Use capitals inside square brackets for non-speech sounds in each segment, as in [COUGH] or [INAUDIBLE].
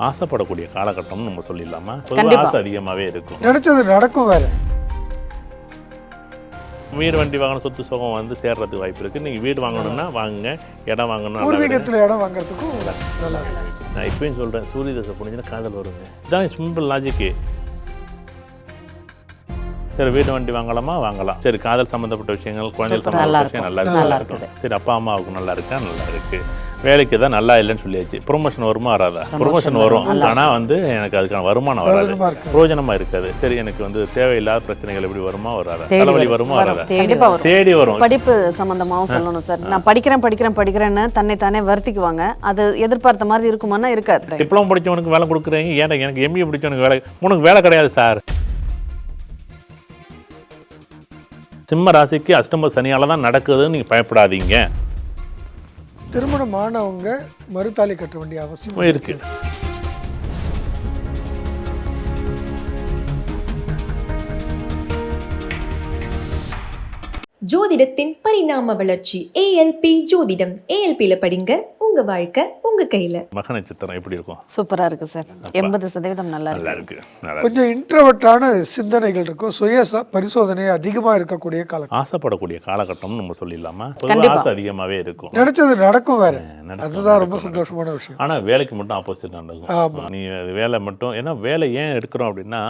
ஆசைப்படக்கூடிய காலகட்டம்னு நம்ம சொல்லிடலாமா. ஆசை அதிகமாகவே இருக்கும். நினைச்சது நடக்கும் வேற. வீடு வண்டி வாங்கணும் சொத்து சுகம் வந்து சேர்றதுக்கு வாய்ப்பு இருக்கு. நீங்க வீடு வாங்கணும்னா வாங்குங்க. இடம் வாங்கணும். பூர்வீகத்துல இடம் வாங்குறதுக்கும் நல்லா நான் இப்பயும் சொல்றேன் சூரிய தசை புரிஞ்சுன்னா காதல் வருங்க. இதான் சிம்பிள் லாஜிக்கு சரி வீடு வண்டி வாங்கலாமா? வாங்கலாம். சரி காதல் சம்மந்தப்பட்ட விஷயங்கள் குழந்தைகள் சம்மந்தப்பட்ட விஷயம். நல்லா இருக்கு நல்லா நல்லா இருக்கும். சரி அப்பா அம்மாவுக்கு நல்லா இருக்கா? நல்லா இருக்கு. வேலைக்கு தான் நல்லா இல்லைன்னு சொல்லியாச்சு. ப்ரொமோஷன் வருமா வராதா? ப்ரொமோஷன் வரும். நல்லா ஆனா வந்து எனக்கு அதுக்கான வருமானம் வராது. பிரயோஜனமா இருக்காது. சரி எனக்கு வந்து தேவையில்லாத பிரச்சனைகள் எப்படி வருமா வராதா? தலைவலி வரும். வராதா? தேடி கண்டிப்பா வரும். வரும் தேடி வரும். படிப்பு சம்பந்தமாவும் சொல்லணும் சார். நான் படிக்கிறேன் படிக்கிறேன் படிக்கிறேன்னு தன்னை தானே வருத்திக்குவாங்க. அது எதிர்பார்த்த மாதிரி இருக்குமானா இருக்காது. டிப்ளமோ படிச்சவனுக்கு வேலை கொடுக்குறீங்க. ஏன்டா எனக்கு எம்பிஏ படிச்சவனுக்கு வேலை உனக்கு வேலை கிடையாது சார். சிம்ம ராசிக்கு அஷ்டம சனியால தான் நடக்குதுன்னு நீங்க பயப்படாதீங்க. திருமணம் ஆனவங்க மறுதாலி கட்ட வேண்டிய அவசியம் இருக்கு. ஜோதிடத்தின் பரிணாம வளர்ச்சி ஏஎல்பி ஜோதிடம். ஏஎல்பியில் படிங்க. உங்க வாழ்க்கை உங்க கையில. மக நட்சத்திரம் எப்படி இருக்கும்? சூப்பரா இருக்கு சார். எண்பது சதவீதம் நல்லா இருக்கு. இருக்கு. நல்லா இருக்கு. கொஞ்சம் இன்ட்ரவர்ட்டான சிந்தனைகள் இருக்கும். சுய பரிசோதனை அதிகமா இருக்கக்கூடிய காலம் ஆசைப்படக்கூடிய காலகட்டம்னு நம்ம சொல்லிடலாமா. ஆசை அதிகமாவே இருக்கும். நினைச்சது நடக்கும் வேற. அதுதான் ரொம்ப சந்தோஷமான விஷயம். ஆனா வேலைக்கு மட்டும் ஆப்போசிட் நடக்கும். நீ அது வேலை மட்டும் ஏன்னா வேலை ஏன் எடுக்கிறோம் அப்படின்னா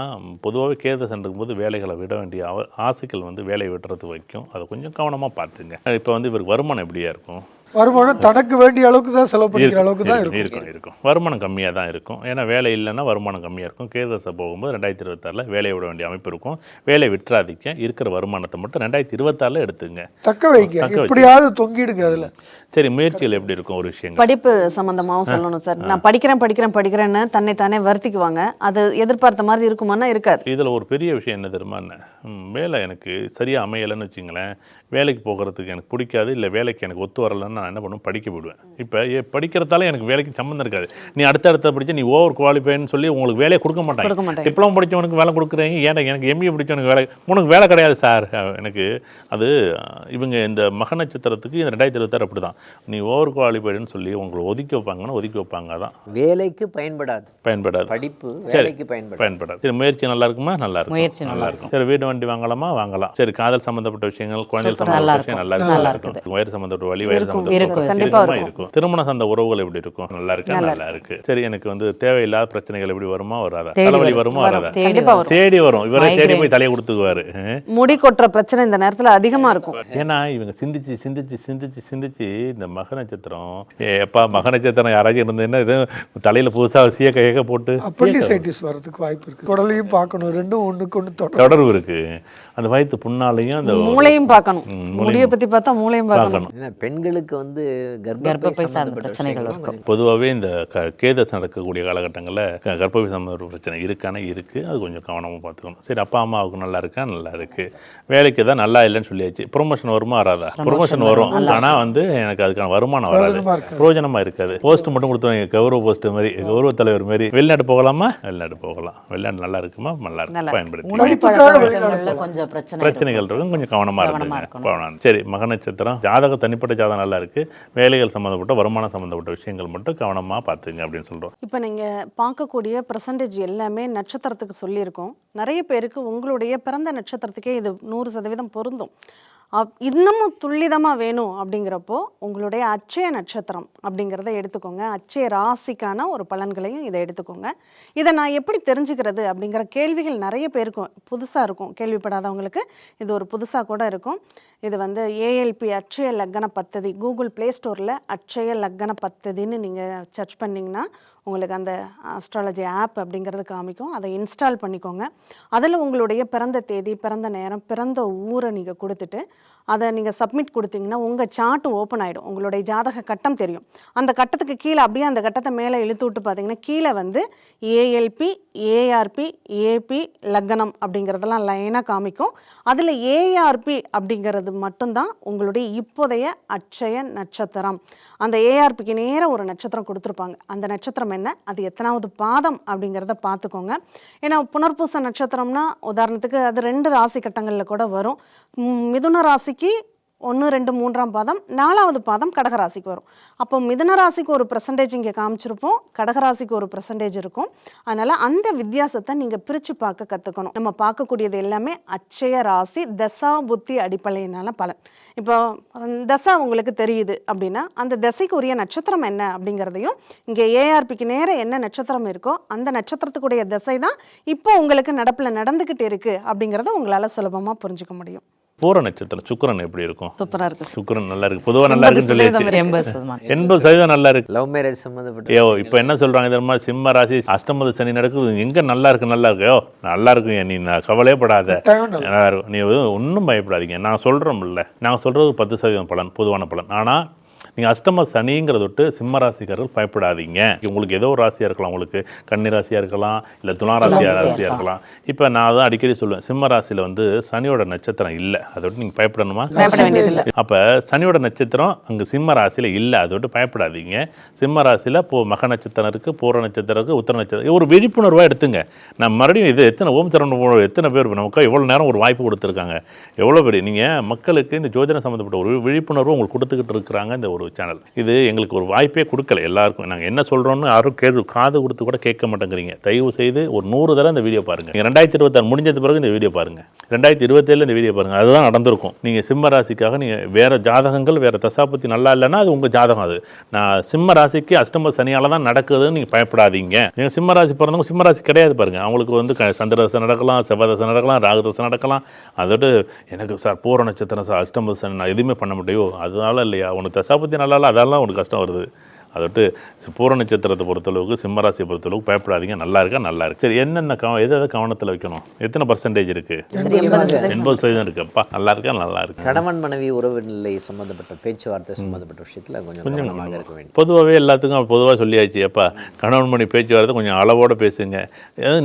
பொதுவாகவே கேது சென்றுக்கும் போது வேலைகளை விட வேண்டிய ஆசைகள் வந்து வேலையை விடுறது வைக்கும் அதை கொஞ்சம் கவனமாக பார்த்துங்க. இப்போ வந்து இவருக்கு வருமானம் எப்படியா இருக்கும்? வருமானம் தனக்கு வேண்டிய அளவுக்கு தான் செலவு பண்ணிக்கிற இருக்கும், அளவுக்கு தான் இருக்கும், இருக்கும். இருக்கும் வருமானம் கம்மியாக தான் இருக்கும். ஏன்னா வேலை இல்லைன்னா வருமானம் கம்மியாக இருக்கும். கேதசை போகும்போது ரெண்டாயிரத்தி இருபத்தாறில் வேலையை விட வேண்டிய அமைப்பு இருக்கும். வேலையை விட்டுறாதீங்க. இருக்கிற வருமானத்தை மட்டும் ரெண்டாயிரத்தி இருபத்தாறில் எடுத்துங்க. தக்க வச்சு. எப்படியாவது தொங்கிடுங்க அதுல. சரி முயற்சிகள் எப்படி இருக்கும் ஒரு விஷயங்கள்? படிப்பு சம்பந்தமாவும் சொல்லணும் சார். நான் படிக்கிறேன் படிக்கிறேன் படிக்கிறேன்னு தன்னை தானே வருத்திக்குவாங்க. அது எதிர்பார்த்த மாதிரி இருக்குமானா இருக்காது. இதில் ஒரு பெரிய விஷயம் என்ன தெரியுமா என்ன வேலை எனக்கு சரியாக அமையலைன்னு வச்சுங்களேன். வேலைக்கு போகிறதுக்கு எனக்கு பிடிக்காது இல்லை வேலைக்கு எனக்கு ஒத்து வரலைன்னு நான் என்ன பண்ணுவேன்? படிக்க விடுவேன். இப்போ படிக்கிறதால எனக்கு வேலைக்கு சம்மந்தம் இருக்காது. நீ அடுத்த அடுத்த படிச்சு நீ ஓவர் குவாலிஃபைன்னு சொல்லி உங்களுக்கு வேலையை கொடுக்க மாட்டாங்க. டிப்ளமோ படிச்சவனுக்கு வேலை கொடுக்குறீங்க. ஏன்டா எனக்கு எம்பிஏ படிச்சவனுக்கு வேலை? உனக்கு வேலை கிடையாது சார். எனக்கு அது இவங்க இந்த மக நட்சத்திரத்துக்கு இந்த ரெண்டாயிரத்தி இருபத்தாறு அப்படி தான் நீ ஓவர் குவாலிஃபைடுன்னு சொல்லி உங்களை ஒதுக்கி வைப்பாங்கன்னா ஒதுக்கி வைப்பாங்க. அதான். வேலைக்கு பயன்படாது. பயன்படாது. படிப்பு. வேலைக்கு பயன்படாது. பயன்படாது. சரி முயற்சி நல்லா இருக்குமா? நல்லா இருக்கும். முயற்சி நல்லா இருக்கும். சரி வீடு வண்டி வாங்கலாமா? வாங்கலாம். சரி காதல் சம்பந்தப்பட்ட விஷயங்கள் குழந்தைகள் சம்பந்தப்பட்ட விஷயம் இருக்கும். நல்லா நல்லா இருக்கும். வயிறு சம்பந்தப்பட்ட வலி வயிறு இருக்கும், கண்டிப்பா இருக்குமா? திருமண சந்த உறவுகள் எப்படி இருக்கும்? நல்லா இருக்கா? நல்லா இருக்கு. சரி எனக்கு வந்து தேவையில்லாத பிரச்சனைகள் எப்படி வருமா? வராதா? தலைவலி வரும். வராதா? தேடி கண்டிப்பா வரும். வரும். தேடி வரும். இவரே தேடி. போய் தலையை கொடுத்துக்குவாரு. முடி கொட்டுற பிரச்சனை இந்த நேரத்துல அதிகமா இருக்கும். ஏன்னா இவங்க சிந்திச்சு சிந்திச்சு சிந்திச்சு சிந்திச்சு இந்த மக நட்சத்திரம். எப்பா மக நட்சத்திரம் யாராச்சும் இருந்ததுன்னா இது தலையில புதுசா சீய கையக போட்டு அப்பண்டிசைட்டிஸ் வர்றதுக்கு வாய்ப்பு இருக்கு. குடலையும் பார்க்கணும். ரெண்டும் ஒண்ணுக்கு ஒண்ணு தொடரும். தொடர்பு இருக்கு. அந்த வயிற்று புண்ணாலையும் அந்த மூளையும் பார்க்கணும். ம், முடியை பத்தி பார்த்தா மூளையும் பார்க்கணும். பார்க்கணும். பெண்களுக்கு வந்து கர்ப்பப்பை கர்ப்பப்பை சார்ந்த சம்பந்தப்பட்ட பிரச்சனைகள் இருக்கும். பொதுவாகவே இந்த க கேதஸ் நடக்கக்கூடிய காலகட்டங்களில் கர்ப்பவி சம்பந்த பிரச்சனை இருக்கான இருக்குது அது கொஞ்சம் கவனமாக பார்த்துக்கணும். சரி அப்பா அம்மாவுக்கு நல்லா இருக்கா? நல்லா இருக்கு. வேலைக்கு தான் நல்லா இல்லைன்னு சொல்லியாச்சு. ப்ரொமோஷன் வருமா வராதா? ப்ரொமோஷன் வரும். ஆனால் வந்து எனக்கு அதுக்கான வருமானம் வராது. பிரயோஜனமா இருக்காது. இருக்காது. போஸ்ட் மட்டும் கொடுத்துருவாங்க கௌரவ போஸ்ட் மாதிரி கௌரவ தலைவர் மாதிரி. வெளிநாடு போகலாமா? வெளிநாடு போகலாம். வெளிநாடு நல்லா இருக்குமா? நல்லா நல்லா இருக்கு. பயன்படுத்தி கொஞ்சம் பிரச்சனை பிரச்சனைகள் இருக்கும். கொஞ்சம் கவனமா கவனமா இருந்துங்க. இருக்கணும். போகலாம் சரி மக நட்சத்திரம் ஜாதகம் தனிப்பட்ட ஜாதகம் நல்லா இருக்கு வேலைகள் சம்மந்தப்பட்ட வருமானம் சம்மந்தப்பட்ட விஷயங்கள் மட்டும் கவனமாக பார்த்துங்க அப்படின்னு சொல்கிறோம் இப்போ நீங்கள் பார்க்கக்கூடிய பர்சன்டேஜ் எல்லாமே நட்சத்திரத்துக்கு சொல்லியிருக்கோம். நிறைய பேருக்கு உங்களுடைய பிறந்த நட்சத்திரத்துக்கே இது நூறு சதவீதம் பொருந்தும். அப்- இன்னமும் துல்லிதமாக வேணும் அப்படிங்கிறப்போ உங்களுடைய அச்சய நட்சத்திரம் அப்படிங்கிறத எடுத்துக்கோங்க. அச்சய ராசிக்கான ஒரு பலன்களையும் இதை எடுத்துக்கோங்க. இதை நான் எப்படி தெரிஞ்சுக்கிறது அப்படிங்கிற கேள்விகள் நிறைய பேருக்கும் புதுசாக இருக்கும். கேள்விப்படாதவங்களுக்கு இது ஒரு புதுசாக கூட இருக்கும். இது வந்து ஏஎல்பி அட்சய லக்கண பத்ததி. கூகுள் ப்ளே ஸ்டோரில் அட்சய லக்கண பத்ததின்னு நீங்கள் சர்ச் பண்ணிங்கன்னா உங்களுக்கு அந்த அஸ்ட்ராலஜி ஆப் அப்படிங்கிறது காமிக்கும். அதை இன்ஸ்டால் பண்ணிக்கோங்க. அதில் உங்களுடைய பிறந்த தேதி பிறந்த நேரம் பிறந்த ஊரை நீங்கள் கொடுத்துட்டு அதை நீங்கள் சப்மிட் கொடுத்தீங்கன்னா உங்கள் சார்ட் ஓப்பன் ஆகிடும் உங்களுடைய ஜாதக கட்டம் தெரியும். அந்த கட்டத்துக்கு கீழே அப்படியே அந்த கட்டத்தை மேலே இழுத்து விட்டு பார்த்தீங்கன்னா கீழே வந்து ஏஎல்பி ஏஆர்பி ஏபி லக்னம் அப்படிங்கிறதெல்லாம் லைனாக காமிக்கும். அதில் ஏஆர்பி அப்படிங்கிறது மட்டும்தான் உங்களுடைய இப்போதைய அட்சய நட்சத்திரம். அந்த ஏஆர்பிக்கு நேரம் ஒரு நட்சத்திரம் கொடுத்துருப்பாங்க. அந்த நட்சத்திரம் என்ன? அது எத்தனாவது பாதம் அப்படிங்கிறத பார்த்துக்கோங்க. ஏன்னா புனர்பூச நட்சத்திரம்னா உதாரணத்துக்கு அது ரெண்டு ராசி கட்டங்களில் கூட வரும். மிதுன ராசி ராசிக்கு ஒன்று ரெண்டு மூன்றாம் பாதம் நாலாவது பாதம் கடகராசிக்கு வரும். அப்போ மிதன ராசிக்கு ஒரு பர்சன்டேஜ் இங்கே காமிச்சிருப்போம். கடகராசிக்கு ஒரு பர்சன்டேஜ் இருக்கும். அதனால் அந்த வித்தியாசத்தை நீங்கள் பிரித்து பார்க்க கற்றுக்கணும் நம்ம பார்க்கக்கூடியது எல்லாமே அச்சய ராசி தசா புத்தி அடிப்படையினால பலன். இப்போ தசா உங்களுக்கு தெரியுது அப்படின்னா அந்த தசைக்கு உரிய நட்சத்திரம் என்ன அப்படிங்கிறதையும் இங்கே ஏஆர்பிக்கு நேர என்ன நட்சத்திரம் இருக்கோ அந்த நட்சத்திரத்துக்குடைய திசை தான் இப்போ உங்களுக்கு நடப்பில் நடந்துக்கிட்டு இருக்குது அப்படிங்கிறத உங்களால் சுலபமாக புரிஞ்சுக்க முடியும். பூர நட்சத்திரம் சுக்கிரன் எப்படி இருக்கும்? சூப்பராக இருக்கு சுக்கிரன் நல்லா இருக்கு. பொதுவா நல்லா இருக்குன்னு சொல்லியாச்சு. எண்பது சதவீதம். நல்லா இருக்கு. லவ் மேரேஜ் சம்மந்தப்பட்ட ஐயோ இப்போ என்ன சொல்றாங்க தெரியுமா? சிம்ம ராசி அஷ்டமது சனி நடக்குது. எங்க நல்லா இருக்கு நல்லா இருக்கு? நல்லா இருக்கும் நீ நான் கவலையே படாத நல்லா இருக்கும் நீ ஒன்றும் பயப்படாதீங்க. நான் சொல்கிறோம்ல நான் சொல்கிறது பத்து சதவீதம் பலன் பொதுவான பலன். ஆனால் நீங்கள் அஷ்டம சனிங்கிறத விட்டு சிம்ம ராசிக்காரர்கள் பயப்படாதீங்க. உங்களுக்கு ஏதோ ஒரு ராசியாக இருக்கலாம். உங்களுக்கு கன்னி ராசியாக இருக்கலாம் இல்லை துலா ராசியாக ராசியாக இருக்கலாம். இப்போ நான் தான் அடிக்கடி சொல்லுவேன். சிம்ம ராசியில் வந்து சனியோட நட்சத்திரம் இல்லை. அதை விட்டு நீங்கள் பயப்படணுமா? அப்போ சனியோட நட்சத்திரம் அங்கே சிம்ம ராசியில் இல்லை. அதை விட்டு பயப்படாதீங்க. சிம்ம ராசியில் இப்போ மக நட்சத்திரம் இருக்குது பூர நட்சத்திரம் இருக்குது உத்தர நட்சத்திரம் ஒரு விழிப்புணர்வாக எடுத்துங்க. நான் மறுபடியும் இது எத்தனை ஓம் சரண் எத்தனை பேர் நமக்கு எவ்வளோ நேரம் ஒரு வாய்ப்பு கொடுத்துருக்காங்க. எவ்வளோ பேர் நீங்கள் மக்களுக்கு இந்த ஜோதிடம் சம்மந்தப்பட்ட ஒரு விழிப்புணர்வு உங்களுக்கு கொடுத்துக்கிட்டு இருக்கிறாங்க. இந்த ஒரு சேனல் இது எங்களுக்கு ஒரு வாய்ப்பே கொடுக்கல எல்லாருக்கும். நாங்கள் என்ன சொல்கிறோன்னு யாரும் கேள்வி காது கொடுத்து கூட கேட்க மாட்டேங்கிறீங்க. தயவு செய்து ஒரு நூறு தடவை இந்த வீடியோ பாருங்கள் நீங்கள் ரெண்டாயிரத்தி இருபத்தாறு முடிஞ்சது பிறகு இந்த வீடியோ பாருங்கள் ரெண்டாயிரத்தி இருபத்தேழு இந்த வீடியோ பாருங்கள் அதுதான் நடந்திருக்கும். நீங்கள் சிம்ம ராசிக்காக நீங்கள் வேறு ஜாதகங்கள் வேறு தசாபத்தி நல்லா இல்லைன்னா அது உங்கள் ஜாதகம் அது. நான் சிம்ம ராசிக்கு அஷ்டம சனியால் தான் நடக்குதுன்னு நீங்கள் பயப்படாதீங்க. நீங்கள் சிம்ம ராசி பிறந்தவங்க சிம்ம ராசி கிடையாது பாருங்க. அவங்களுக்கு வந்து க சந்திரதசை நடக்கலாம் செவ்வாதசை நடக்கலாம் ராகுதசை நடக்கலாம். அதோட எனக்கு சார் பூர நட்சத்திரம் சார் அஷ்டம சனி நான் எதுவுமே பண்ண முடியும் அதனால இல்லையா? உனக்கு தசாபத்தி நல்லா அதெல்லாம் உனக்கு கஷ்டம் வருது. அதோட்டு பூர நட்சத்திரத்தை பொறுத்தளவுக்கு சிம்மராசியை பொறுத்தளவுக்கு பயப்படாதீங்க. நல்லா இருக்கா? நல்லா இருக்கு. சரி என்னென்ன கவ எதை எதை கவனத்தில் வைக்கணும்? எத்தனை பர்சன்டேஜ் இருக்கு? எண்பது சதவீதம். இருக்குப்பா நல்லா இருக்கா? நல்லா இருக்கு? கணவன் மனைவி உறவு நிலை சம்மந்தப்பட்ட பேச்சுவார்த்தை சம்மந்தப்பட்ட விஷயத்துல கொஞ்சம் கவனமாக இருக்க வேண்டும். பொதுவாகவே எல்லாத்துக்கும் பொதுவாக சொல்லியாச்சு அப்பா கணவன் மணி பேச்சுவார்த்தை கொஞ்சம் அளவோட பேசுங்க.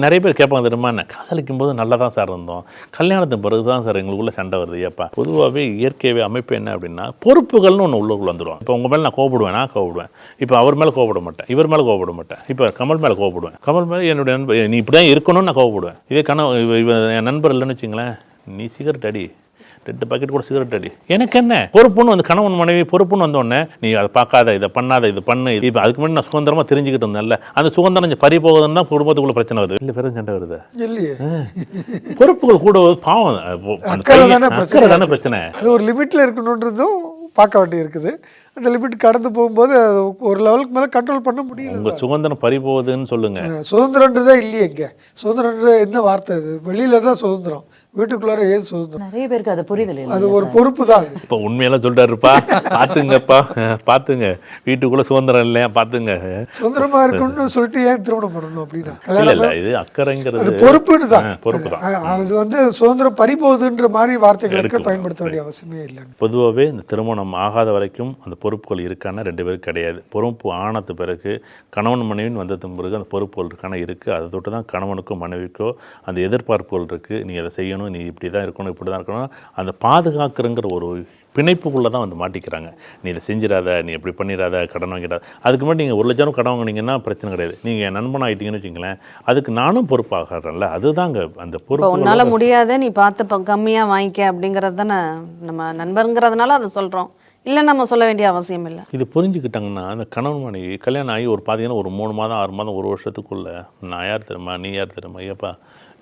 நிறைய பேர் கேட்பாங்க தெரியுமா என்ன? காதலிக்கும் போது நல்லா தான் சார் இருந்தோம். கல்யாணத்துக்கு பிறகு தான் சார் எங்களுக்குள்ள சண்டை வருது ஏப்பா. பொதுவாகவே இயற்கையாகவே அமைப்பு என்ன அப்படின்னா பொறுப்புகள்னு ஒன்று உள்ளுக்குள்ள வந்துடும் இப்போ உங்கள் மேலே நான் கோபப்படுவேன் நான் கோபப்படுவேன் இப்போ அவர் மேலே கோபப்பட மாட்டேன். இவர் மேலே கோபப்பட மாட்டேன். இப்போ கமல் மேலே கோபப்படுவேன் கமல் மேலே என்னுடைய நண்பர் நீ இப்படி தான் இருக்கணும்னு நான் கோபப்படுவேன் இதே கணவன் என் நண்பர் இல்லைன்னு வச்சுங்களேன் நீ சிகரெட் அடி. ரெண்டு பாக்கெட் கூட சிகரெட் அடி. எனக்கு என்ன? பொறுப்புன்னு வந்து கணவன் மனைவி பொறுப்புன்னு வந்த உடனே நீ அதை பார்க்காத இதை பண்ணாத இது பண்ணு. இப்போ அதுக்கு முன்னாடி நான் சுதந்திரமா தெரிஞ்சுக்கிட்டு இருந்தேன்ல. அந்த சுதந்திரம் பறி போகுதுன்னு தான் குடும்பத்துக்குள்ள பிரச்சனை வருது. இல்லை பெரும் சண்டை வருது? இல்லையே. பொறுப்புகள் கூட பாவம். அக்கறை தானே பிரச்சனை. அது ஒரு லிமிட்டில் இருக்கணுன்றதும் பார்க்க வேண்டி இருக்குது அந்த லிமிட் கடந்து போகும்போது அது ஒரு லெவலுக்கு மேலே கண்ட்ரோல் பண்ண முடியல. உங்க சுதந்திரம் பறி போகுதுன்னு சொல்லுங்க. அஹ் சுதந்திரன்றதே இல்லையே இங்கே. சுதந்திரன்றது என்ன வார்த்தை இது வெளியில தான் சுதந்திரம். வீட்டுக்குள்ளார ஏது சுதந்திரம்? நிறைய பேருக்கு அது புரிதல் இல்லை அது ஒரு பொறுப்பு தான் அது இப்போ உண்மையெல்லாம் சொல்லிட்டாருப்பா பார்த்துங்கப்பா பார்த்துங்க வீட்டுக்குள்ள சுதந்திரம் இல்லையா? பார்த்துங்க சுதந்திரமா இருக்கணும்னு சொல்லிட்டு ஏன் திருமணம் பண்ணணும் அப்படின்னா? இல்ல இல்ல இது அக்கறைங்கிறது அது பொறுப்புன்னு தான் பொறுப்பு தான் அது வந்து சுதந்திரம் பறிபோகுதுன்ற மாதிரி வார்த்தைகளுக்கு பயன்படுத்த வேண்டிய அவசியமே இல்லை பொதுவாகவே இந்த திருமணம் ஆகாத வரைக்கும் அந்த பொறுப்புகள் இருக்கான ரெண்டு பேருக்கு கிடையாது. பொறுப்பு ஆனது பிறகு கணவன் மனைவின்னு வந்ததுக்கு பிறகு அந்த பொறுப்புகள் இருக்கான இருக்குது அதை தொட்டு தான் கணவனுக்கோ மனைவிக்கோ அந்த எதிர்பார்ப்புகள் இருக்குது நீ அதை செய்யணும். நீ இப்படி தான் இருக்கணும் இப்படி தான் இருக்கணும். அந்த பாதுகாக்கிறங்கிற ஒரு பிணைப்புக்குள்ளே தான் வந்து மாட்டிக்கிறாங்க. நீ இதை செஞ்சிடாத நீ எப்படி பண்ணிடாத கடன் வாங்கிடாத. அதுக்கு முன்னாடி நீங்கள் ஒரு லட்சம் கடன் வாங்குனீங்கன்னா பிரச்சனை கிடையாது. நீங்கள் என் நண்பன் ஆகிட்டீங்கன்னு வச்சுங்களேன் அதுக்கு நானும் பொறுப்பாகிறேன்ல. அதுதாங்க அந்த இப்போ பொறுப்பு உன்னால முடியாத நீ பார்த்து இப்போ கம்மியா வாங்கிக்க அப்படிங்கிறது தானே நம்ம நண்பருங்கிறதுனால அதை சொல்றோம். இல்லை நம்ம சொல்ல வேண்டிய அவசியம் இல்லை. இது புரிஞ்சுக்கிட்டாங்கன்னா அந்த கணவன் மனைவி கல்யாணம் ஆகி ஒரு பார்த்தீங்கன்னா ஒரு மூணு மாதம் ஆறு மாதம் ஒரு வருஷத்துக்குள்ள நான் யார் தெரியுமா நீ யார் தெரியுமா ஐயப்பா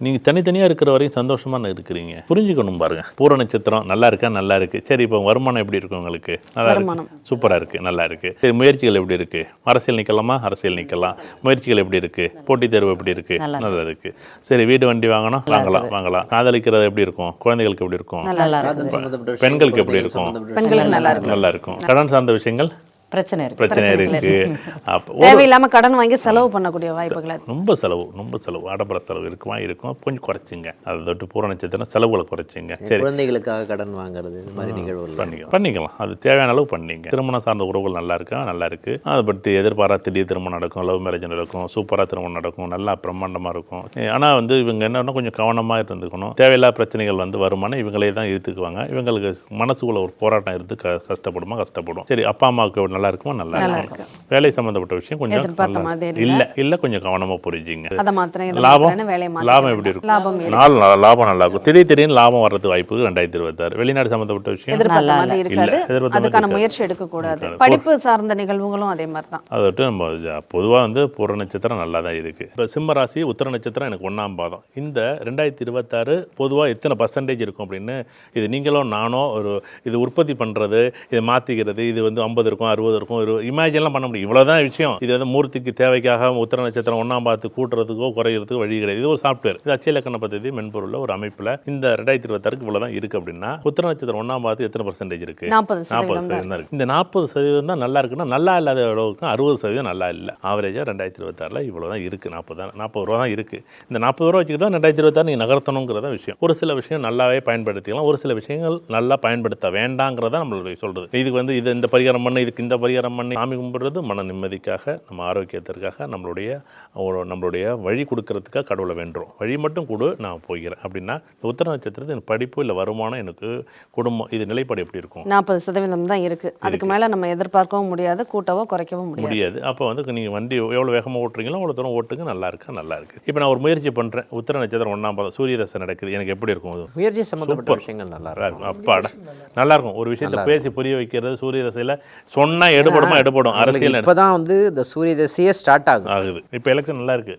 நீங்கள் தனித்தனியாக இருக்கிற வரையும் சந்தோஷமாக இருக்கிறீங்க. புரிஞ்சுக்கணும் பாருங்க. பூர நட்சத்திரம் நல்லா இருக்கா? நல்லா இருக்கு. சரி இப்போ வருமானம் எப்படி இருக்கு உங்களுக்கு? நல்லா. இருக்கு. சூப்பராக இருக்கு. நல்லா இருக்கு. சரி முயற்சிகள் எப்படி இருக்கு? அரசியல் நிற்கலாமா அரசியல் நிற்கலாம் முயற்சிகள் எப்படி இருக்கு? போட்டித் தேர்வு எப்படி இருக்கு? நல்லா இருக்கு. சரி வீடு வண்டி வாங்கணும்? வாங்கலாம் வாங்கலாம். காதலிக்கிறது எப்படி இருக்கும்? குழந்தைகளுக்கு எப்படி இருக்கும்? இருக்குது பெண்களுக்கு எப்படி இருக்கும்? நல்லா இருக்கும். கடன் சார்ந்த விஷயங்கள்? பிரச்சனை இருக்கு. பிரச்சனை இருக்கு. அப்போ ஒரு- தேவையில்லாம கடன் வாங்கி செலவு பண்ணக்கூடிய வாய்ப்புகள். ரொம்ப செலவு ரொம்ப செலவு. ஆடம்பர செலவு இருக்குமா இருக்கும்? கொஞ்சம் குறைச்சிங்க. அதை தொட்டு பூர நட்சத்திரம் செலவுகளை குறைச்சிங்க. சரி. குழந்தைகளுக்காக கடன் வாங்குறது இது மாதிரி நிகழ்வுகள் பண்ணிக்கலாம். பண்ணிக்கலாம். அது தேவையான அளவு பண்ணிங்க. திருமணம் சார்ந்த உறவுகள் நல்லா இருக்கா? நல்லா இருக்கு. அதை பற்றி எதிர்பாரா திடீர் திருமணம் நடக்கும் லவ் மேரேஜ் நடக்கும் சூப்பராக திருமணம் நடக்கும் நல்லா பிரம்மாண்டமாக இருக்கும். ஆனால் வந்து இவங்க என்னன்னா கொஞ்சம் கவனமாக இருந்துக்கணும். தேவையில்லாத பிரச்சனைகள் வந்து வருமானம் இவங்களே தான் இழுத்துக்குவாங்க. இவங்களுக்கு மனசுக்குள்ள ஒரு போராட்டம் இருந்து கஷ்டப்படுமா? கஷ்டப்படும். சரி அப்பா அம்மாவுக்கு நல்லா இருக்குமா நல்லா இருக்கும் வேலை சம்மந்தப்பட்ட விஷயம் கொஞ்சம் இல்ல. இல்ல கொஞ்சம் கவனமா புரிஞ்சுங்க. லாபம்? லாபம் எப்படி இருக்கும்? லாபம் இருக்கு. நாலு லாபம் நல்லா இருக்கும். திடீர் திடீர்னு லாபம் வர்றதுக்கு வாய்ப்பு ரெண்டாயிரத்தி இருபத்தாறு. வெளிநாடு சம்மந்தப்பட்ட விஷயம்? அதுக்கான முயற்சி எடுக்கக்கூடாது படிப்பு சார்ந்த நிகழ்வுகளும் அதே மாதிரி தான். அதை விட்டு நம்ம பொதுவாக வந்து பூர நட்சத்திரம் நல்லா தான் இருக்குது இப்போ சிம்ம ராசி உத்தர நட்சத்திரம் எனக்கு ஒன்றாம் பாதம். இந்த ரெண்டாயிரத்தி இருபத்தாறு பொதுவாக எத்தனை பர்சன்டேஜ் இருக்கும் அப்படின்னு இது நீங்களும் நானோ ஒரு இது உற்பத்தி பண்ணுறது இதை மாற்றிக்கிறது இது வந்து ஐம்பது இருக்கும் அறுபது இருக்கும் ஒரு இமேஜின்லாம் பண்ண முடியும். இவ்வளோதான் விஷயம். இது வந்து மூர்த்திக்கு தேவைக்காக உத்தர நட்சத்திரம் ஒன்றாம் பாதத்து கூட்டுறதுக்கோ குறையிறதுக்கோ வழி கிடையாது. இது ஒரு சாஃப்ட்வேர் இது அச்சய இலக்கண பദ്ധதி மென்பொருளில் ஒரு அமைப்பில். இந்த ரெண்டாயிரத்தி இருபத்தாறுக்கு இவ்வளோ தான் இருக்குது அப்படின்னா உத்தர நட்சத்திரம் ஒன்றாம் பாதத்து எத்தனை பர்சன்டேஜ் இருக்குது நாற்பது சதவீதம் தான். சதவீதம் தான் இருக்கு. இந்த நாற்பது சதவீதம் தான் நல்லா இருக்குன்னா நல்லா இல்லாத அளவுக்கு அறுபது சதவீதம் நல்லா இல்லை. ஆவரேஜாக ரெண்டாயிரத்தி இருபத்தாறில் இவ்வளோ தான் இருக்குது நாற்பது தான் நாற்பது ரூபா தான் இருக்குது இந்த நாற்பது ரூபா வச்சுக்கிட்டு தான் ரெண்டாயிரத்தி இருபத்தாறு நீங்கள் நகர்த்தணுங்கிறத விஷயம். ஒரு சில விஷயம் நல்லாவே பயன்படுத்திக்கலாம். ஒரு சில விஷயங்கள் நல்லா பயன்படுத்த வேண்டாங்கிறத நம்மளுடைய சொல்கிறது இதுக்கு வந்து இது இந்த பரிகாரம் பண்ணு இதுக்கு இந்த பரிகாரம் பண்ணி சாமி கும்பிடுறது மன நிம்மதிக்காக நம்ம ஆரோக்கியத்திற்காக நம்மளுடைய ஒரு நம்மளுடைய வழி கொடுக்கறதுக்காக கடவுளை வேண்டுறோம். வழி மட்டும் கொடு நான் போய்க்கிறேன் அப்படின்னா இந்த உத்தர நட்சத்திரத்தில் எனக்கு படிப்பு இல்லை வருமானம் எனக்கு குடும்பம் இது நிலைப்பாடு எப்படி இருக்கும்? நாற்பது சதவீதம் தான் இருக்கு. அதுக்கு மேல நம்ம எதிர்பார்க்கவும் முடியாது கூட்டவோ குறைக்கவும் முடியாது. முடியாது. அப்போ வந்து நீங்கள் வண்டி எவ்வளோ வேகமாக ஓட்டுறீங்களோ அவ்வளோ தூரம் ஓட்டுங்க நல்லா இருக்கா நல்லா இருக்கு. இப்போ நான் ஒரு முயற்சி பண்ணுறேன் உத்தர நட்சத்திரம் ஒன்றாம் பாதம் சூரிய தசை நடக்குது. எனக்கு எப்படி இருக்கும் அது? முயற்சி சம்மந்தப்பட்ட. விஷயங்கள் நல்லா இருக்கும். அப்பாடா. நல்லா இருக்கும். ஒரு விஷயத்தை பேசி புரிய வைக்கிறது சூரிய தசையில் சொன்னா எடுபடுமா எடுபடும். அரசியல் இப்போ தான் வந்து இந்த சூரிய தசையே ஸ்டார்ட் ஆகும் ஆகுது. இப்போ எலெக்ஷன் நல்லா இருக்கு.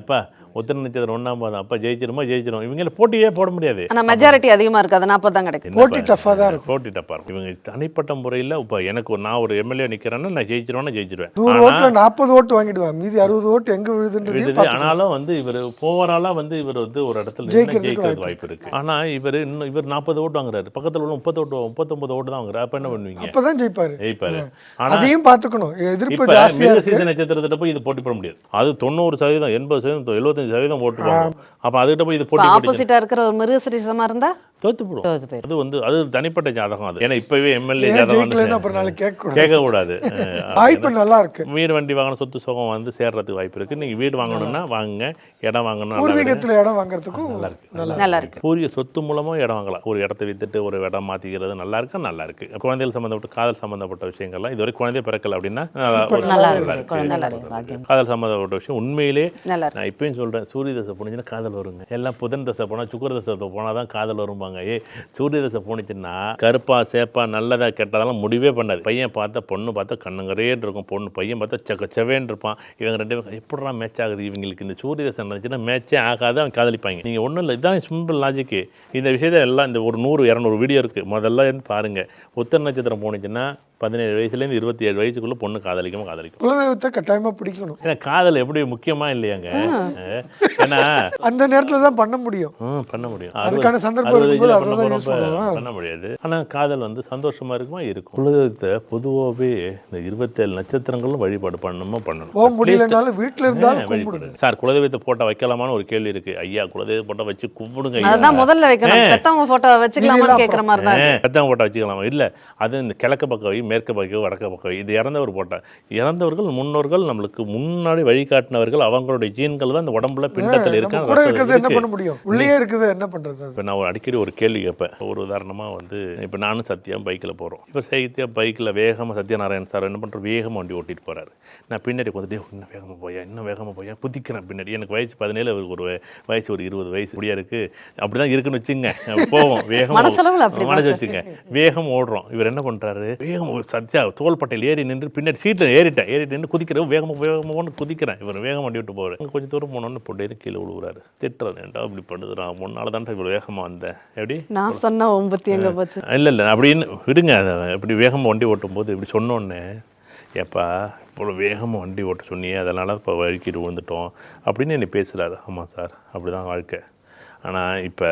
அப்பா உத்தர நட்சத்திரம் ஒன்றாம் பாதம் அப்பா ஜெயிச்சிருமா ஜெயிச்சிரும். இவங்கள போட்டியே போட முடியாது. ஆனா மெஜாரிட்டி அதிகமா இருக்காது நாற்பது தான் கிடைக்கும். போட்டி ஆ தான் இருக்கும். போட்டி டஃப்பாக இருக்கும். இவங்க தனிப்பட்ட முறையில் இப்போ எனக்கு ஒரு- நான் ஒரு எம்எல்ஏ நிற்கிறேன்னா நான் ஜெயிச்சிருவேன்னா ஜெயிச்சிருவேன். நூறு ஓட்டுல நாற்பது ஓட்டு வாங்கிடுவான். மீதி அறுபது ஓட்டு எங்க பார்த்துக்கணும். ஆனாலும் வந்து இவர் ஓவராலா வந்து இவர் வந்து ஒரு இடத்துல நின்னு ஜெயிக்கிறதுக்கு வாய்ப்பு இருக்கு. ஆனா இவர் இன்னும் இவர் நாற்பது ஓட்டு வாங்குறாரு. பக்கத்துல உள்ள முப்பத்தி ஓட்டு முப்பத்தொன்பது ஓட்டு தான் வாங்குறாரு. அப்ப என்ன பண்ணுவீங்க? அப்பதான் ஜெயிப்பாரு. ஜெயிப்பாரு. ஆனா அதையும் பார்த்துக்கணும். எதிர்ப்பு இப்ப ஜாஸ்தியா மிருக இருக்கு. சீச நட்சத்திரத்திட்ட போய் இது போட்டி போட முடியாது. அது தொண்ணூறு சதவீதம் எண்பது சதவீதம் எழுபத்தஞ்சு சதவீதம் ஓட்டுவாங்க அப்ப அதுகிட்ட போய் இது போட்டி போட்டு ஆப்போசிட்டா இருக்கிற ஒரு மிருகசரிசமா இருந்தா தோத்து போடும். அது வந்து அது தனிப்பட்ட ஜாதகம் அது. ஏன்னா இப்பவே எம்எல்ஏ ஜாதகம் கேட்க கூடாது [LAUGHS] வாய்ப்பு நல்லா இருக்கு வீடு வண்டி வாங்கணும் சொத்து சுகம் வந்து சேர்றதுக்கு வாய்ப்பு இருக்கு. நீங்க வீடு வாங்கணும்னா வாங்குங்க. இடம் வாங்கணும். பூர்வீகத்துல இடம் வாங்குறதுக்கும் நல்லா நல்லா இருக்கு. பூரிய சொத்து மூலமும் இடம் வாங்கலாம். ஒரு இடத்த வித்துட்டு ஒரு இடம் மாத்திக்கிறது நல்லா இருக்கா? நல்லா இருக்கு. குழந்தைகள் சம்பந்தப்பட்ட காதல் சம்பந்தப்பட்ட விஷயங்கள்லாம் இதுவரை குழந்தை பிறக்கல அப்படின்னா இருக்கு. இருக்கு. இருக்கு காதல் சம்பந்தப்பட்ட விஷயம் உண்மையிலே இருக்கு. நான் இப்பயும் சொல்றேன் சூரிய தசை போனுச்சுன்னா காதல் வருங்க. எல்லாம் புதன் தசை போனா சுக்கர தசை போனால் தான் காதல் வரும்பாங்க. ஏ சூரிய போனிச்சுன்னா போனுச்சுன்னா கருப்பா சேப்பா நல்லதா கெட்டதெல்லாம் முடிவே பண்ணாது. பையன் பார்த்தா பொண்ணு பார்த்தா கண்ணுங்கரேன்னு இருக்கும். பொண்ணு பையன் பார்த்தா செக்க செவேன்னு இருப்பான். இவங்க ரெண்டு பேரும் எப்படிடா மேட்ச் ஆகுது? இவங்களுக்கு இந்த சூரிய நடந்துச்சுன்னா மேட்சே ஆகாது அவன் காதலிப்பாங்க. நீங்கள் ஒன்றும் இல்லை இதான் சிம்பிள் லாஜிக்கு இந்த விஷயத்தை எல்லாம் இந்த ஒரு நூறு இரநூறு வீடியோ இருக்குது முதல்ல இருந்து பாருங்கள் உத்தர நட்சத்திரம் போனிச்சுன்னா பதினேழு வயசுலேருந்து இருபத்தி ஏழு வயசுக்குள்ள பொண்ணு காதலிக்காம காதலிக்கும். குலதெய்வத்தை கட்டாயமா பிடிக்கணும். ஏன்னா காதல் எப்படி முக்கியமா இல்லையாங்க? ஏன்னா அந்த நேரத்துல தான் பண்ண முடியும். பண்ண முடியும். அதுக்கான சந்தர்ப்பம் அறுபது இருக்கும்போது வயசுல அதை தான் பண்ண முடியாது. ஆனா காதல் வந்து சந்தோஷமா இருக்குமா? இருக்கும். குலதெய்வத்தை பொதுவாகவே இந்த இருபத்தேழு நட்சத்திரங்களும் வழிபாடு பண்ணணுமா? பண்ணணும். போக முடியலனாலும் வீட்டுல இருந்தாலும். சார் குலதெய்வத்தை போட்டா வைக்கலாமான்னு ஒரு கேள்வி இருக்கு. ஐயா குலதெய்வ போட்டா வச்சு கும்பிடுங்க ஐயா. அதுதான் முதல்ல வைக்கணும். பெத்தவங்க போட்டோ வச்சுக்கலாமான்னு கேக்குற மாதிரி தான் இருக்கு. பெத்தவங்க போட்டா வச்சுக்கலாமா? இல்ல அது இந்த கிழக்கு பக்கம் மேற்கு பக்கம் வடக்கு பக்கம். இது இறந்தவர் போட்டா இறந்தவர்கள் முன்னோர்கள் நம்மளுக்கு முன்னாடி வழிகாட்டினவர்கள் அவங்களுடைய ஜீன்கள் தான் இந்த உடம்புல பிண்டத்தில் இருக்காங்க என்ன. பண்ண முடியும்? உள்ளே இருக்குது என்ன பண்றது அது? இப்போ நான் ஒரு அடிக்கடி ஒரு கேள்வி கேட்பேன். ஒரு உதாரணமாக வந்து இப்போ நானும் சத்யா பைக்கில் போகிறோம் இப்போ சைத்தியா பைக்கில் வேகமாக சத்யநாராயண் சார் என்ன பண்ணுற வேகமாக வண்டி ஓட்டிட்டு போகிறாரு நான் பின்னாடி வந்துட்டு இன்னும் வேகமாக போயா இன்னும் வேகமாக போயா? குதிக்கிறேன் பின்னாடி. எனக்கு வயசு பதினேழு ஒரு வய- வயசு ஒரு இருபது வயசு. இப்படியா இருக்குது அப்படி தான் இருக்குன்னு வச்சுங்க போவோம். வேகமாக அப்படி மனசு வச்சுங்க வேகம் ஓடுறோம். இவர் என்ன பண்ணுறாரு வேகம் சத்யா தோள்பட்டையில் ஏறி நின்று பின்னாடி சீட்டில் ஏறிட்டேன். ஏறி நின்று குதிக்கிறேன். வேகமாக வேகமாக குதிக்கிறேன். இவர் வேகம் வண்டி விட்டு போகிறார் கொஞ்சம் தூரம் போனோன்னு பொட்டேன்னு கீழே விழுவுறாரு திட்டுறாரு ஏன்டா இப்படி பண்ணுறான் முன்னால தான்டா இவ்வளோ வேகமாக வந்தேன். எப்படி? நான் சொன்ன ஒம்பத்தி எங்க போச்சு? இல்லை இல்லை. அப்படின்னு விடுங்க. இப்படி வேகமாக வண்டி ஓட்டும் போது இப்படி சொன்னோன்னே ஏப்பா இவ்வளோ வேகமாக வண்டி ஓட்ட சொன்னியே. அதனால இப்போ வழுக்கிட்டு விழுந்துட்டோம் அப்படின்னு என்னை பேசுகிறாரு ஆமாம் சார். அப்படி தான் வாழ்க்கை. ஆனால் இப்போ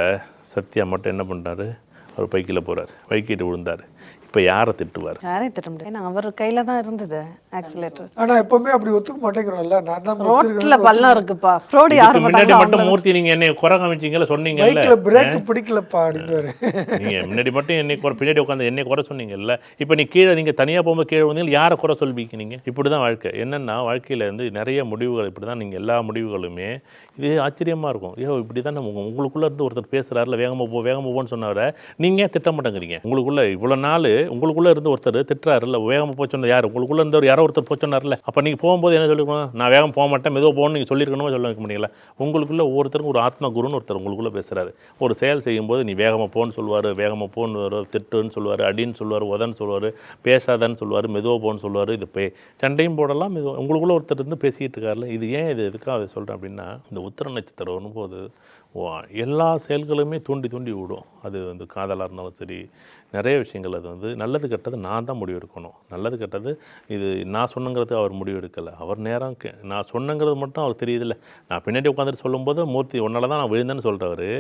சத்யா மட்டும் என்ன பண்ணுறாரு அவர் பைக்கில் போகிறார் வழுக்கிட்டு விழுந்தார் இப்போ யாரை திட்டுவார்? யாரையும் திட்ட முடியாது. ஏன்னா அவர் கையில தான் இருந்தது ஆக்சிலேட்டர் ஆனா எப்பவுமே அப்படி ஒத்துக்க மாட்டேங்கிறோம்ல. நான் தான் ரோட்ல பள்ளம் இருக்குப்பா. ரோடு யாரும் முன்னாடி மட்டும் மூர்த்தி நீங்கள் என்னை குறை காமிச்சிங்கல்ல சொன்னீங்கல்ல? பைக்ல பிரேக் பிடிக்கலப்பா அப்படின்னு [LAUGHS] நீங்க முன்னாடி மட்டும் என்னை குறை பின்னாடி உட்காந்து என்னை குறை சொன்னீங்கல்ல? இப்போ நீ கீழே நீங்க தனியா போகும்போது கீழே வந்தீங்க யாரை குறை சொல்வீங்க நீங்க? இப்படி தான் வாழ்க்கை. என்னன்னா வாழ்க்கையில வந்து நிறைய முடிவுகள் இப்படி தான் நீங்க எல்லா முடிவுகளுமே இது ஆச்சரியமா இருக்கும். ஐயோ இப்படி தான் உங்க உங்களுக்குள்ள இருந்து ஒருத்தர் பேசுறாருல வேகமா போ வேகமா போன்னு சொன்னவரை நீங்க ஏன் திட்ட மாட்டேங்கிறீங்க? உங்களுக்குள்ள இவ்வளவு நாள் உங்களுக்குள்ளே இருந்து ஒருத்தர் திட்டுறாருல்ல வேகமாக போக யார்? உங்களுக்குள்ளே இருந்தவர் யாரோ ஒருத்தர் போக அப்போ நீங்கள் போகும்போது என்ன சொல்லிருக்கணும்? நான் வேகம் போக மாட்டேன் மெதுவாக போகணும்னு நீங்கள் சொல்லியிருக்கணுமா சொல்ல வைக்க முடியல. உங்களுக்குள்ள ஒவ்வொருத்தருக்கும் ஒரு ஆத்மா குருன்னு ஒருத்தர் உங்களுக்குள்ளே பேசுகிறாரு ஒரு செயல் செய்யும்போது நீ வேகமாக போன்னு சொல்லுவார் வேகமாக போன்னு வரும் திட்டுன்னு சொல்லுவார் அடின்னு சொல்லுவார் உதன்னு சொல்லுவார் பேசாதன்னு சொல்லுவார் மெதுவாக போன்னு சொல்லுவார் இது பே சண்டையும் போடலாம் மெதுவாக உங்களுக்குள்ள ஒருத்தர் இருந்து பேசிக்கிட்டு இருக்காருல்ல. இது ஏன் இது எதுக்காக அதை சொல்கிறேன் அப்படின்னா இந்த உத்திர நட்சத்திரம் போது எல்லா செயல்களுமே தூண்டி தூண்டி விடும் அது வந்து காதலாக இருந்தாலும் சரி நிறைய விஷயங்கள் அது வந்து நல்லது கெட்டது நான் தான் முடிவு எடுக்கணும் நல்லது கெட்டது இது நான் சொன்னங்கிறது அவர் முடிவு எடுக்கலை அவர் நேரம் நான் சொன்னங்கிறது மட்டும் அவர் தெரியுதில்ல. நான் பின்னாடி உட்காந்துட்டு சொல்லும்போது மூர்த்தி உன்னால தான் நான் விழுந்தேன்னு சொல்கிறவர்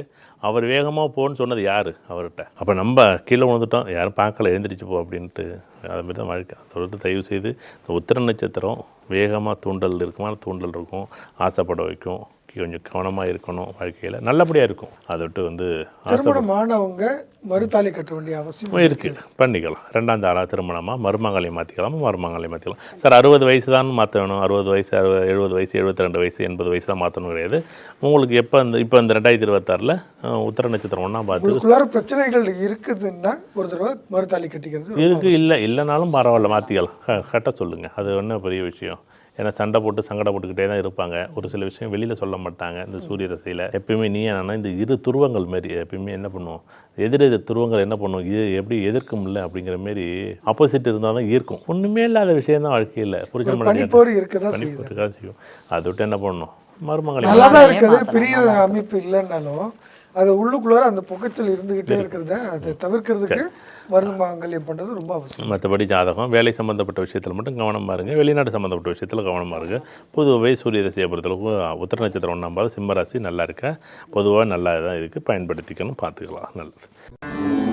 அவர் வேகமாக போன்னு சொன்னது யார் அவர்கிட்ட? அப்போ நம்ம கீழே விழுந்துட்டோம் யாரும் பார்க்கல எழுந்திரிச்சு போ அப்படின்ட்டு. அது மாதிரி தான் வாழ்க்கை. தொடர்ந்து தயவு செய்து இந்த உத்திர நட்சத்திரம் வேகமாக தூண்டல் இருக்குமான தூண்டல் இருக்கும். ஆசைப்பட வைக்கும். கொஞ்சம் கவனமாக இருக்கணும் வாழ்க்கையில். நல்லபடியாக இருக்கும். அதை விட்டு வந்து ஆசை திருமணம் ஆனவங்க மறுதாலி கட்ட வேண்டிய அவசியம் இருக்கு. பண்ணிக்கலாம். ரெண்டாம் தாரா திருமணமாக மருமகளை மாற்றிக்கலாம் மருமகளை மாற்றிக்கலாம் சார் அறுபது வயசு தான் மாற்றணும் அறுபது வயசு அறுபது எழுபது வயசு எழுபத்தி ரெண்டு வயசு எண்பது வயசு தான் மாற்றணும் கிடையாது. உங்களுக்கு எப்போ இந்த இப்போ இந்த ரெண்டாயிரத்தி இருபத்தாறில் உத்தர நட்சத்திரம் ஒன்றா பார்த்து பிரச்சனைகள் இருக்குதுன்னா ஒரு தடவை மறுதாலி கட்டிக்கிறது ரொம்ப இருக்கு. இல்லை இல்லைனாலும் பரவாயில்ல மாற்றிக்கலாம் கட்ட சொல்லுங்கள் அது ஒன்றும் பெரிய விஷயம்? ஏன்னா சண்டை போட்டு சங்கடப்பட்டுக்கிட்டே தான் இருப்பாங்க. ஒரு சில விஷயம் வெளியில் சொல்ல மாட்டாங்க இந்த சூரிய தசையில். எப்பயுமே நீ என்னன்னா இந்த இரு துருவங்கள் மாரி எப்பயுமே என்ன பண்ணுவோம்? எதிர் எதிர் துருவங்கள் என்ன பண்ணும் இது எப்படி எதிர்க்க முடியல அப்படிங்கிற மாரி ஆப்போசிட் இருந்தால் தான் ஈர்க்கும். ஒன்றுமே இல்லாத விஷயம் தான் வாழ்க்கையில். புரிஞ்ச செய்யும். அதை விட்டு என்ன பண்ணணும்? மருமகளை நல்லா தான் இருக்குது. ஏமாத்தலாம். பிரியிற அமைப்பு இல்லைன்னாலும் அது உள்ளுக்குள்ளார அந்த புகைச்சல் இருந்துகிட்டே இருக்கிறத அதை தவிர்க்கிறதுக்கு மருந்து மாங்கல்யம் பண்றது ரொம்ப அவசியம். மற்றபடி ஜாதகம் வேலை சம்மந்தப்பட்ட விஷயத்தில் மட்டும் கவனமாக இருங்க வெளிநாடு சம்மந்தப்பட்ட விஷயத்தில் கவனமாக இருங்க. பொதுவாகவே சூரிய தசையை பொறுத்தளவுக்கு உத்தர நட்சத்திரம் ஒன்றாம் பாதம் சிம்மராசி நல்லா இருக்க. பொதுவாக நல்லா தான் இருக்குது பயன்படுத்திக்கணும் பார்த்துக்கலாம். நல்லது.